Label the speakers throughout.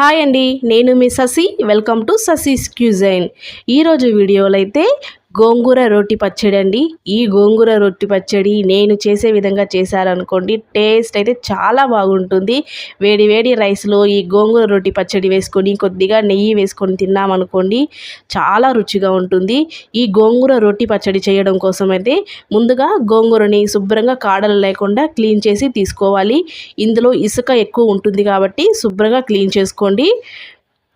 Speaker 1: Hi అండి నేను మీ Sasi welcome to Sasi's cuisine. ఈరోజు వీడియోలో అయితే గోంగూర రొట్టి పచ్చడి అండి ఈ గోంగూర రొట్టి పచ్చడి నేను చేసే విధంగా చేశారనుకోండి టేస్ట్ అయితే చాలా బాగుంటుంది. వేడి వేడి రైస్లో ఈ గోంగూర రొట్టి పచ్చడి వేసుకొని కొద్దిగా నెయ్యి వేసుకొని తిన్నామనుకోండి చాలా రుచిగా ఉంటుంది. ఈ గోంగూర రొట్టి పచ్చడి చేయడం కోసం అయితే ముందుగా గోంగూరని శుభ్రంగా కాడలు లేకుండా క్లీన్ చేసి తీసుకోవాలి. ఇందులో ఇసుక ఎక్కువ ఉంటుంది కాబట్టి శుభ్రంగా క్లీన్ చేసుకోండి.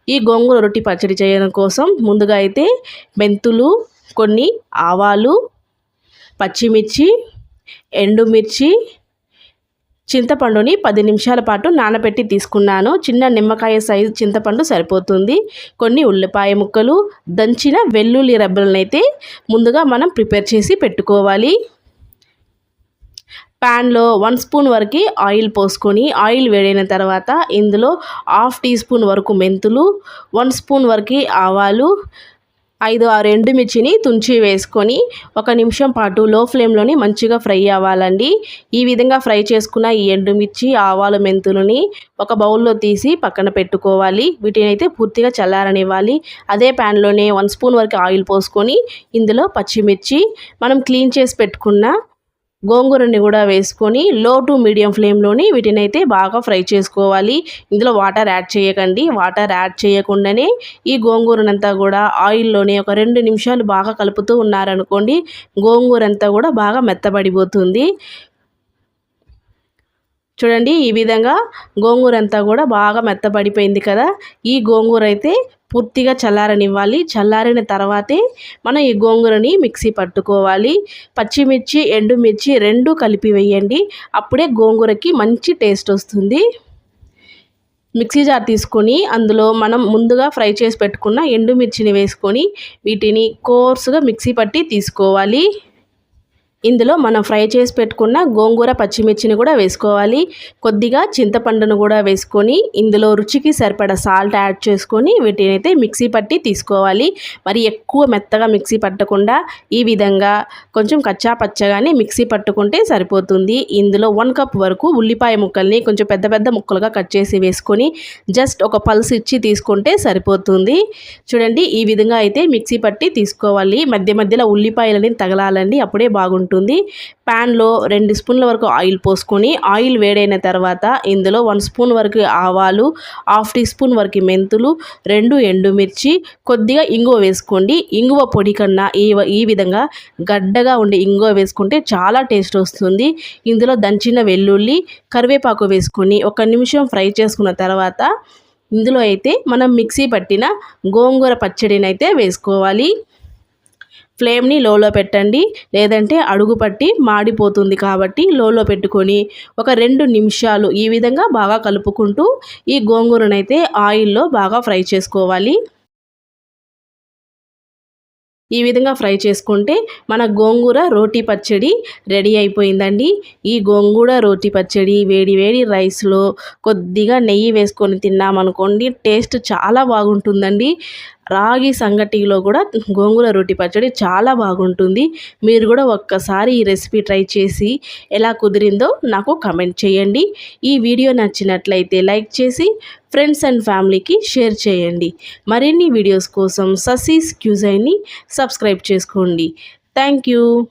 Speaker 1: ఈ గోంగూర రొట్టి పచ్చడి చేయడం కోసం ముందుగా అయితే మెంతులు కొన్ని ఆవాలు పచ్చిమిర్చి ఎండుమిర్చి చింతపండుని పది నిమిషాల పాటు నానబెట్టి తీసుకున్నాను. చిన్న నిమ్మకాయ సైజు చింతపండు సరిపోతుంది. కొన్ని ఉల్లిపాయ ముక్కలు దంచిన వెల్లుల్లి రెబ్బలను అయితే ముందుగా మనం ప్రిపేర్ చేసి పెట్టుకోవాలి. ప్యాన్లో వన్ స్పూన్ వరకు ఆయిల్ పోసుకొని ఆయిల్ వేడైన తర్వాత ఇందులో హాఫ్ టీ స్పూన్ వరకు మెంతులు వన్ స్పూన్ వరకు ఆవాలు ఐదు ఆరు ఎండుమిర్చిని తుంచి వేసుకొని ఒక నిమిషం పాటు లో ఫ్లేమ్లోని మంచిగా ఫ్రై అవ్వాలండి. ఈ విధంగా ఫ్రై చేసుకున్న ఈ ఎండుమిర్చి ఆవాలు మెంతులని ఒక బౌల్లో తీసి పక్కన పెట్టుకోవాలి. వీటిని అయితే పూర్తిగా చల్లారనివ్వాలి. అదే ప్యాన్లోనే వన్ స్పూన్ వరకు ఆయిల్ పోసుకొని ఇందులో పచ్చిమిర్చి మనం క్లీన్ చేసి పెట్టుకున్న గోంగూరని కూడా వేసుకొని లో టు మీడియం ఫ్లేమ్లోని వీటిని అయితే బాగా ఫ్రై చేసుకోవాలి. ఇందులో వాటర్ యాడ్ చేయకండి. వాటర్ యాడ్ చేయకుండానే ఈ గోంగూరనంతా కూడా ఆయిల్లోనే ఒక రెండు నిమిషాలు బాగా కలుపుతూ ఉన్నారనుకోండి గోంగూర అంతా కూడా బాగా మెత్తబడిపోతుంది. చూడండి ఈ విధంగా గోంగూర అంతా కూడా బాగా మెత్తబడిపోయింది కదా. ఈ గోంగూర అయితే పూర్తిగా చల్లారనివ్వాలి. చల్లారిన తర్వాతే మనం ఈ గోంగూరని మిక్సీ పట్టుకోవాలి. పచ్చిమిర్చి ఎండుమిర్చి రెండు కలిపి వేయండి. అప్పుడే గోంగూరకి మంచి టేస్ట్ వస్తుంది. మిక్సీ జార్ తీసుకొని అందులో మనం ముందుగా ఫ్రై చేసి పెట్టుకున్న ఎండుమిర్చిని వేసుకొని వీటిని కోర్సుగా మిక్సీ పట్టి తీసుకోవాలి. ఇందులో మనం ఫ్రై చేసి పెట్టుకున్న గోంగూర పచ్చిమిర్చిని కూడా వేసుకోవాలి. కొద్దిగా చింతపండును కూడా వేసుకొని ఇందులో రుచికి సరిపడా సాల్ట్ యాడ్ చేసుకొని వీటిని అయితే మిక్సీ పట్టి తీసుకోవాలి. మరి ఎక్కువ మెత్తగా మిక్సీ పట్టకుండా ఈ విధంగా కొంచెం కచ్చా పచ్చగానే మిక్సీ పట్టుకుంటే సరిపోతుంది. ఇందులో వన్ కప్ వరకు ఉల్లిపాయ ముక్కల్ని కొంచెం పెద్ద పెద్ద ముక్కలుగా కట్ చేసి వేసుకొని జస్ట్ ఒక పల్స్ ఇచ్చి తీసుకుంటే సరిపోతుంది. చూడండి ఈ విధంగా అయితే మిక్సీ పట్టి తీసుకోవాలి. మధ్య మధ్యలో ఉల్లిపాయలని తగలాలండి అప్పుడే బాగుంటుంది. ఉంటుంది. ప్యాన్లో రెండు స్పూన్ల వరకు ఆయిల్ పోసుకొని ఆయిల్ వేడైన తర్వాత ఇందులో వన్ స్పూన్ వరకు ఆవాలు హాఫ్ టీ స్పూన్ వరకు మెంతులు రెండు ఎండుమిర్చి కొద్దిగా ఇంగువ వేసుకోండి. ఇంగువ పొడి కన్నా ఈ ఈ విధంగా గడ్డగా ఉండే ఇంగువ వేసుకుంటే చాలా టేస్ట్ వస్తుంది. ఇందులో దంచిన వెల్లుల్లి కరివేపాకు వేసుకొని ఒక నిమిషం ఫ్రై చేసుకున్న తర్వాత ఇందులో అయితే మనం మిక్సీ పట్టిన గోంగూర పచ్చడిని అయితే వేసుకోవాలి. ఫ్లేమ్ని లోలో పెట్టండి. లేదంటే అడుగు పట్టి మాడిపోతుంది కాబట్టి లోలో పెట్టుకొని ఒక రెండు నిమిషాలు ఈ విధంగా బాగా కలుపుకుంటూ ఈ గోంగూరనైతే ఆయిల్లో బాగా ఫ్రై చేసుకోవాలి. ఈ విధంగా ఫ్రై చేసుకుంటే మన గోంగూర రోటీ పచ్చడి రెడీ అయిపోయిందండి. ఈ గోంగూర రోటీ పచ్చడి వేడి వేడి రైస్లో కొద్దిగా నెయ్యి వేసుకొని తిన్నామనుకోండి టేస్ట్ చాలా బాగుంటుందండి. రాగి సంగటిలో కూడా గోంగూర రొట్టి పచ్చడి చాలా బాగుంటుంది. మీరు కూడా ఒక్కసారి ఈ రెసిపీ ట్రై చేసి ఎలా కుదిరిందో నాకు కమెంట్ చేయండి. ఈ వీడియో నచ్చినట్లయితే లైక్ చేసి ఫ్రెండ్స్ అండ్ ఫ్యామిలీకి షేర్ చేయండి. మరిన్ని వీడియోస్ కోసం ససీస్ క్యూజైని సబ్స్క్రైబ్ చేసుకోండి. Thank you.